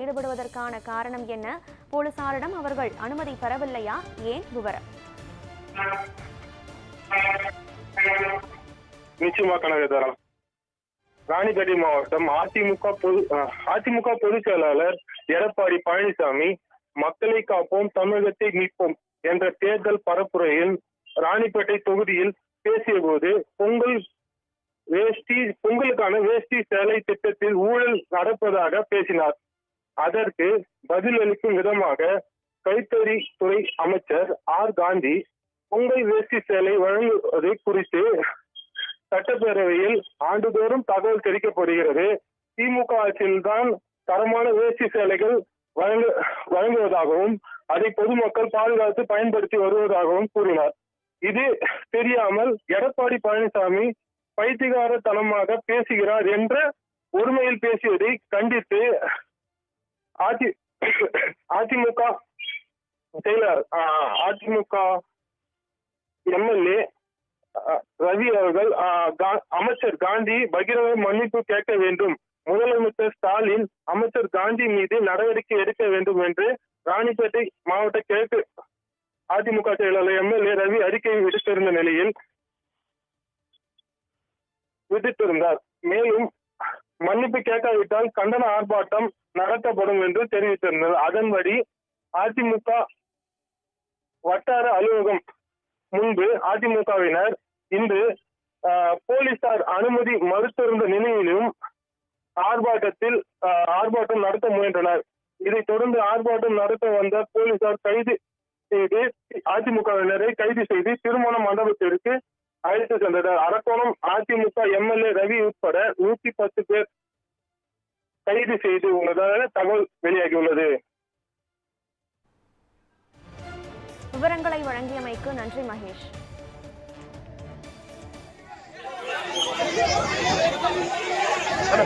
ஈடுபடுவதற்கான காரணம் என்ன? போலீசாரிடம் அவர்கள் அனுமதி பெறவில்லையா? ஏன் விவரம்? நிச்சயமா கனகதரம் ராணிப்பேட்டை மாவட்டம் அதிமுக பொது அதிமுக பொதுச் செயலாளர் எடப்பாடி பழனிசாமி மக்களை காப்போம் தமிழகத்தை மீட்போம் என்ற தேர்தல் பரப்புரையில் ராணிப்பேட்டை தொகுதியில் பேசிய போது பொங்கல் வேஷ்டி பொங்கலுக்கான வேஷ்டி சேலை திட்டத்தில் ஊழல் நடப்பதாக பேசினார். அதற்கு பதிலளிக்கும் விதமாக கைத்தறி துறை அமைச்சர் ஆர் காந்தி பொங்கல் வேஷ்டி சேலை வழங்குவதை குறித்து சட்டப்பேரவையில் ஆண்டுதோறும் தகவல் தெரிவிக்கப்படுகிறது. திமுக ஆட்சியில்தான் தரமான வேஷ்டி சேலைகள் வழங்க வழங்குவதாகவும் அதை பொதுமக்கள் பாதுகாத்து பயன்படுத்தி வருவதாகவும் கூறினார். இது தெரியாமல் எடப்பாடி பழனிசாமி பைத்தியகாரத்தனமாக பேசுகிறார் என்ற ஒருமையில் பேசியதை கண்டித்து அதி அதிமுக செயலர் அதிமுக எம்எல்ஏ ரவி அவர்கள் அமைச்சர் காந்தி பகிரங்க மன்னிப்பு கேட்க வேண்டும். முதலமைச்சர் ஸ்டாலின் அமைச்சர் காந்தி மீது நடவடிக்கை எடுக்க வேண்டும் என்று ராணிப்பேட்டை மாவட்ட கிழக்கு அதிமுக செயலாளர் எம்எல்ஏ ரவி அறிக்கை விடுத்திருந்த நிலையில் விடுத்திருந்தார். மேலும் மன்னிப்பு கேட்காவிட்டால் கண்டன ஆர்ப்பாட்டம் நடத்தப்படும் என்று தெரிவித்திருந்தார் அதன்படி அதிமுக வட்டார அலுவலகம் முன்பு அதிமுகவினர் இன்று ஆஹ், போலீசார் அனுமதி மறுத்திருந்த நிலையிலும் ஆர்ப்பாட்டத்தில் ஆஹ், ஆர்ப்பாட்டம் நடத்த முயன்றனர். இதைத் தொடர்ந்து ஆர்ப்பாட்டம் நடத்த வந்த போலீசார் கைது செய்து அதிமுகவினரை கைது செய்து திருமண மண்டபத்திற்கு அழைத்து சென்றனர். அரக்கோணம் அதிமுக எம்எல்ஏ ரவி உட்பட நூத்தி பத்து பேர் கைது செய்து உள்ளதாக தகவல் வெளியாகியுள்ளது. விவரங்களை வழங்கியமைக்கு நன்றி மகேஷ். அண்ணா,